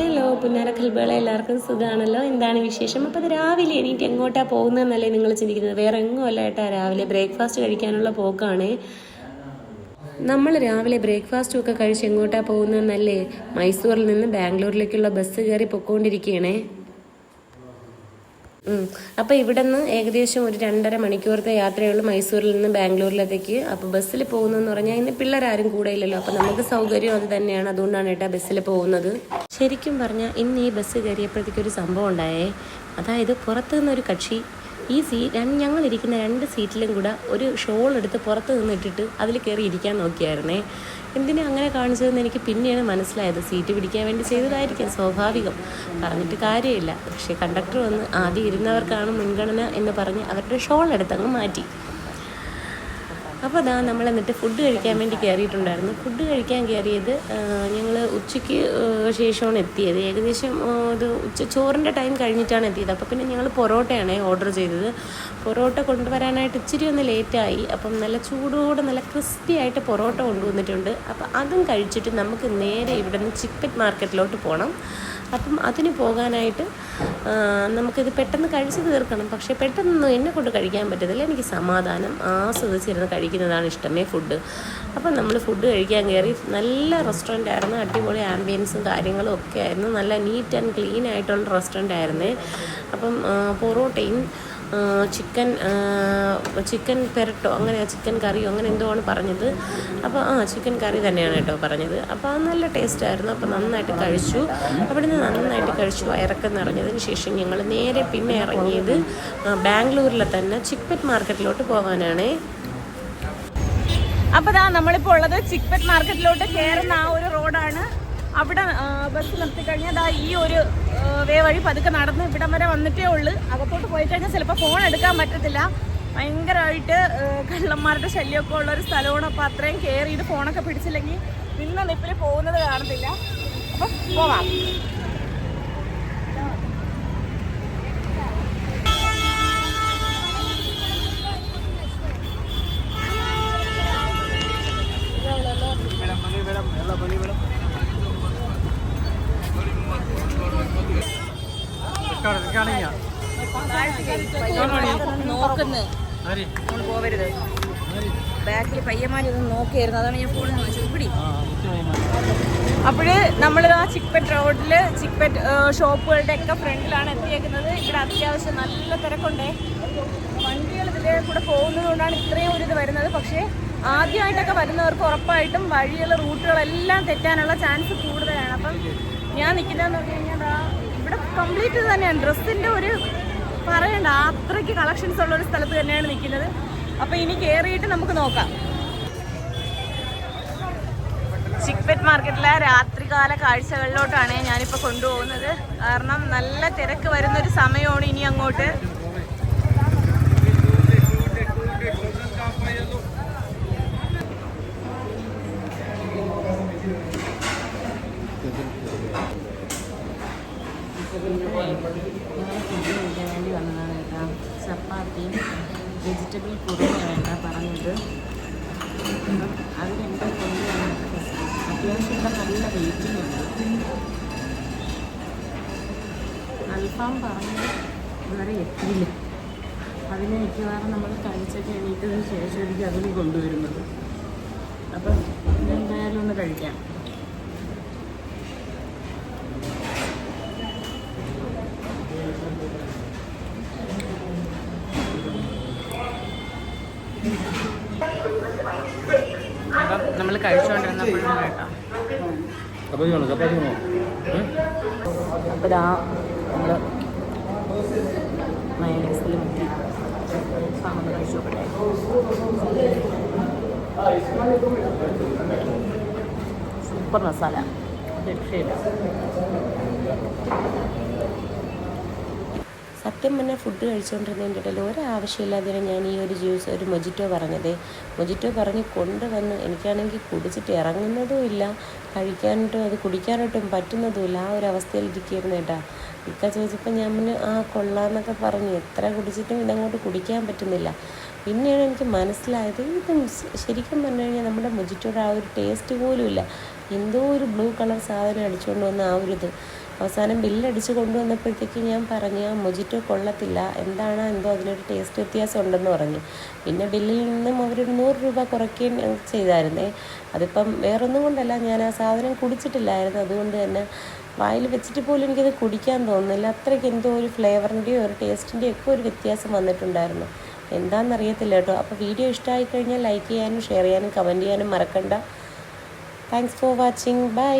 Hello പുന്നാര കൽബകളെ എല്ലാവർക്കും സുഖമാണല്ലോ എന്താണ് വിശേഷം? അപ്പോൾ അത് രാവിലെ എണീറ്റ് എങ്ങോട്ടാണ് പോകുന്നതെന്നല്ലേ നിങ്ങൾ ചിന്തിക്കുന്നത്. വേറെ എങ്ങും അല്ല ഏട്ടാ രാവിലെ ബ്രേക്ക്ഫാസ്റ്റ് കഴിക്കാനുള്ള പോക്കാണ്. നമ്മൾ രാവിലെ ബ്രേക്ക്ഫാസ്റ്റും ഒക്കെ കഴിച്ച് എങ്ങോട്ടാണ് പോകുന്നതെന്നല്ലേ? മൈസൂറിൽ നിന്ന് ബാംഗ്ലൂരിലേക്കുള്ള ബസ് കയറി പൊക്കോണ്ടിരിക്കുകയാണേ. അപ്പോൾ ഇവിടെ നിന്ന് ഏകദേശം ഒരു രണ്ടര മണിക്കൂറത്തെ യാത്രയുള്ളൂ മൈസൂരിൽ നിന്ന് ബാംഗ്ലൂരിലത്തേക്ക്. അപ്പോൾ ബസ്സിൽ പോകുന്നതെന്ന് പറഞ്ഞാൽ ഇന്ന് പിള്ളേരാരും കൂടെ ഇല്ലല്ലോ അപ്പോൾ നമുക്ക് സൗകര്യം അത് തന്നെയാണ്. അതുകൊണ്ടാണ് കേട്ടോ ബസ്സിൽ പോകുന്നത്. ശരിക്കും പറഞ്ഞാൽ ഇന്ന് ഈ ബസ് കയറിയപ്പോഴത്തേക്കൊരു സംഭവം ഉണ്ടായേ. അതായത് പുറത്തുനിന്നൊരു കക്ഷി ഈ സീ ഞങ്ങൾ ഇരിക്കുന്ന രണ്ട് സീറ്റിലും കൂടെ ഒരു ഷോൾ എടുത്ത് പുറത്ത് നിന്ന് ഇട്ടിട്ട് അതിൽ കയറി ഇരിക്കാൻ നോക്കിയായിരുന്നേ. എന്തിനാ അങ്ങനെ കാണിച്ചതെന്ന് എനിക്ക് പിന്നെയാണ് മനസ്സിലായത്. സീറ്റ് പിടിക്കാൻ വേണ്ടി ചെയ്തതായിരിക്കും സ്വാഭാവികം. പറഞ്ഞിട്ട് കാര്യമില്ല. പക്ഷേ കണ്ടക്ടർ വന്ന് ആദ്യം ഇരുന്നവർക്കാണ് മുൻഗണന എന്ന് പറഞ്ഞ് അവരുടെ ഷോൾ എടുത്തങ്ങ് മാറ്റി. അപ്പോൾ അതാ നമ്മൾ എന്നിട്ട് ഫുഡ് കഴിക്കാൻ വേണ്ടി കയറിയിട്ടുണ്ടായിരുന്നു ഫുഡ് കഴിക്കാൻ കയറിയത് ഞങ്ങൾ ഉച്ചയ്ക്ക് ശേഷമാണ് എത്തിയത്. ഏകദേശം ഇത് ഉച്ച ചോറിന്റെ ടൈം കഴിഞ്ഞിട്ടാണ് എത്തിയത്. അപ്പോൾ പിന്നെ ഞങ്ങൾ പൊറോട്ടയാണ് ഓർഡർ ചെയ്തത്. പൊറോട്ട കൊണ്ടുവരാനായിട്ട് ഇച്ചിരി ഒന്ന് ലേറ്റായി അപ്പം നല്ല ചൂടോടെ നല്ല ക്രിസ്പി ആയിട്ട് പൊറോട്ട കൊണ്ടുവന്നിട്ടുണ്ട്. അപ്പോൾ അതും കഴിച്ചിട്ട് നമുക്ക് നേരെ ഇവിടെ നിന്ന് മാർക്കറ്റിലോട്ട് പോകണം അപ്പം അതിന് പോകാനായിട്ട് നമുക്കിത് പെട്ടെന്ന് കഴിച്ചു തീർക്കണം. പക്ഷേ പെട്ടെന്നൊന്നും എന്നെ കൊണ്ട് കഴിക്കാൻ പറ്റത്തില്ല. എനിക്ക് സമാധാനം ആസ്വദിച്ചിരുന്ന് കഴിക്കുന്നതാണ് ഇഷ്ടമേ ഫുഡ് അപ്പം നമ്മൾ ഫുഡ് കഴിക്കാൻ കയറി നല്ല റെസ്റ്റോറന്റ് ആയിരുന്നു. അടിപൊളി ആംബിയൻസും കാര്യങ്ങളും ഒക്കെ ആയിരുന്നു. നല്ല നീറ്റ് ആൻഡ് ക്ലീൻ ആയിട്ടുള്ള റെസ്റ്റോറന്റ് ആയിരുന്നേ. അപ്പം പൊറോട്ടയും ചിക്കൻ ചിക്കൻ പെരട്ടോ അങ്ങനെ ചിക്കൻ കറിയോ അങ്ങനെ എന്തോ ആണ് പറഞ്ഞത്. അപ്പോൾ ആ ചിക്കൻ കറി തന്നെയാണ് കേട്ടോ പറഞ്ഞത്. അപ്പോൾ അത് നല്ല ടേസ്റ്റ് ആയിരുന്നു. അപ്പോൾ നന്നായിട്ട് കഴിച്ചു. അവിടുന്ന് നന്നായിട്ട് കഴിച്ചു വയറൊക്കെ നിറഞ്ഞതിന് ശേഷം ഞങ്ങൾ നേരെ പിന്നെ ഇറങ്ങിയത് ബാംഗ്ലൂരിലെ തന്നെ ചിക്പെറ്റ് മാർക്കറ്റിലോട്ട് പോകാനാണേ അപ്പോൾ ദാ നമ്മളിപ്പോൾ ഉള്ളത് ചിക്പെറ്റ് മാർക്കറ്റിലോട്ട് കയറുന്ന ആ ഒരു റോഡാണ് അവിടെ ബസ് നിർത്തി കഴിഞ്ഞാൽ ദാ ഈ ഒരു വേ വഴി പതുക്കെ നടന്ന് ഇവിടം വരെ വന്നിട്ടേ ഉള്ളൂ. അകത്തോട്ട് പോയി കഴിഞ്ഞാൽ ചിലപ്പോൾ ഫോൺ എടുക്കാൻ പറ്റത്തില്ല. ഭയങ്കരമായിട്ട് കള്ളന്മാരുടെ ശല്യമൊക്കെ ഉള്ള ഒരു സ്ഥലമാണ്. അപ്പോൾ അത്രയും കയറി ഇത് ഫോണൊക്കെ പിടിച്ചില്ലെങ്കിൽ നിന്ന നിപ്പിൽ പോകുന്നത് കാണത്തില്ല. അപ്പം പോവാം. നോക്കുന്നു. നമ്മൾ പോവരുത്. ബാക്കിൽ പയ്യന്മാരിതൊന്നും നോക്കിയായിരുന്നു. അതാണ് ഞാൻ ഫോണിൽ നമ്മൾ ആ ചിക്പെറ്റ് റോഡിൽ ചിക്പെറ്റ് ഷോപ്പുകളുടെ ഒക്കെ ഫ്രണ്ടിലാണ് എത്തിയേക്കുന്നത്. ഇവിടെ അത്യാവശ്യം നല്ല തിരക്കുണ്ടേ. വണ്ടികൾ ഇതിലെ കൂടെ പോകുന്നത് കൊണ്ടാണ് ഇത്രയും ഒരു ഇത് വരുന്നത്. പക്ഷേ ആദ്യമായിട്ടൊക്കെ വരുന്നവർക്ക് ഉറപ്പായിട്ടും വഴികൾ റൂട്ടുകളെല്ലാം തെറ്റാനുള്ള ചാൻസ് കൂടുതലാണ്. അപ്പം ഞാൻ നിൽക്കുന്നതെന്ന് പറഞ്ഞു കഴിഞ്ഞാൽ ഇവിടെ കംപ്ലീറ്റ് തന്നെയാണ്. ഡ്രസ്സിന്റെ ഒരു പറയണ്ട അത്രയ്ക്ക് കളക്ഷൻസ് ഉള്ള ഒരു സ്ഥലത്ത് തന്നെയാണ് നിൽക്കുന്നത്. അപ്പോൾ ഇനി കയറിയിട്ട് നമുക്ക് നോക്കാം. ചിക്പെറ്റ് മാർക്കറ്റിലെ രാത്രികാല കാഴ്ചകളിലോട്ടാണ് ഞാനിപ്പോൾ കൊണ്ടുപോകുന്നത്. കാരണം നല്ല തിരക്ക് വരുന്നൊരു സമയമാണ് ഇനി അങ്ങോട്ട്. വേണ്ടി വന്നതാണ് കേട്ടോ ചപ്പാത്തിയും വെജിറ്റബിൾ കുറുമയാണ് പറഞ്ഞത് അപ്പം അത് രണ്ടും കൊണ്ടുവന്നു അത്യാവശ്യം ഇവിടെ നല്ല വെയിറ്റിംഗ് ഉണ്ട് അൽഫാം പറഞ്ഞ് ഇതുവരെ എത്തിയില്ല അതിന് മിക്കവാറും നമ്മൾ കഴിച്ചൊക്കെ എണീറ്റതിന് ശേഷമായിരിക്കും അതിന് കൊണ്ടുവരുന്നത് അപ്പം എന്തായാലും ഒന്ന് കഴിക്കാം. അപ്പം നമ്മൾ കഴിച്ചുകൊണ്ടിരുന്നപ്പോഴാണ് കേട്ടോ? അപ്പോൾ ഇതാ നമ്മൾ മയണൈസിൽ മുക്കി സാമന്ത് കഴിച്ചു നോക്കട്ടെ. സൂപ്പർ മസാല. രക്ഷയില്ല സത്യം പറഞ്ഞാൽ ഫുഡ് കഴിച്ചുകൊണ്ടിരുന്നതിന്റെ ഇടയിൽ ഒരാവശ്യമില്ലാതെ ഞാൻ ഈ ഒരു ജ്യൂസ് ഒരു മൊജിറ്റോ പറഞ്ഞത്. മൊജിറ്റോ പറഞ്ഞ് കൊണ്ടുവന്ന് എനിക്കാണെങ്കിൽ കുടിച്ചിട്ട് ഇറങ്ങുന്നതും ഇല്ല. കഴിക്കാനായിട്ടും അത് കുടിക്കാനായിട്ടും പറ്റുന്നതും ഇല്ല. ആ ഒരു അവസ്ഥയിൽ ഇരിക്കുകയായിരുന്നു കേട്ടാ ഇക്ക ചോദിച്ചപ്പോൾ ഞാൻ പിന്നെ ആ കൊള്ളാന്നൊക്കെ പറഞ്ഞു. എത്ര കുടിച്ചിട്ടും ഇതങ്ങോട്ട് കുടിക്കാൻ പറ്റുന്നില്ല. പിന്നെയാണ് എനിക്ക് മനസ്സിലായത് ഇത് ശരിക്കും പറഞ്ഞു കഴിഞ്ഞാൽ നമ്മുടെ മൊജിറ്റോയുടെ ആ ഒരു ടേസ്റ്റ് പോലും ഇല്ല എന്തോ ഒരു ബ്ലൂ കളർ സാധനം അടിച്ചുകൊണ്ട് വന്ന ആ ഒരു ഇത്. അവസാനം ബില്ലടിച്ച് കൊണ്ടുവന്നപ്പോഴത്തേക്ക് ഞാൻ പറഞ്ഞു മൊജിറ്റോ കൊള്ളത്തില്ല. എന്താണ് എന്തോ അതിനൊരു ടേസ്റ്റ് വ്യത്യാസം ഉണ്ടെന്ന് പറഞ്ഞു. പിന്നെ ബില്ലിൽ നിന്നും അവർ നൂറ് രൂപ കുറയ്ക്കുകയും ചെയ്തായിരുന്നേ. അതിപ്പം വേറൊന്നും കൊണ്ടല്ല. ഞാൻ ആ സാധനം കുടിച്ചിട്ടില്ലായിരുന്നു. അതുകൊണ്ട് തന്നെ വായിൽ വെച്ചിട്ട് പോലും എനിക്കത് കുടിക്കാൻ തോന്നുന്നില്ല. അത്രയ്ക്ക് എന്തോ ഒരു ഫ്ലേവറിന്റെയോ ഒരു ടേസ്റ്റിന്റെയോ ഒക്കെ ഒരു വ്യത്യാസം വന്നിട്ടുണ്ടായിരുന്നു. എന്താണെന്നറിയത്തില്ല കേട്ടോ. അപ്പോൾ വീഡിയോ ഇഷ്ടമായി കഴിഞ്ഞാൽ ലൈക്ക് ചെയ്യാനും ഷെയർ ചെയ്യാനും കമന്റ് ചെയ്യാനും മറക്കണ്ട. Thanks for watching bye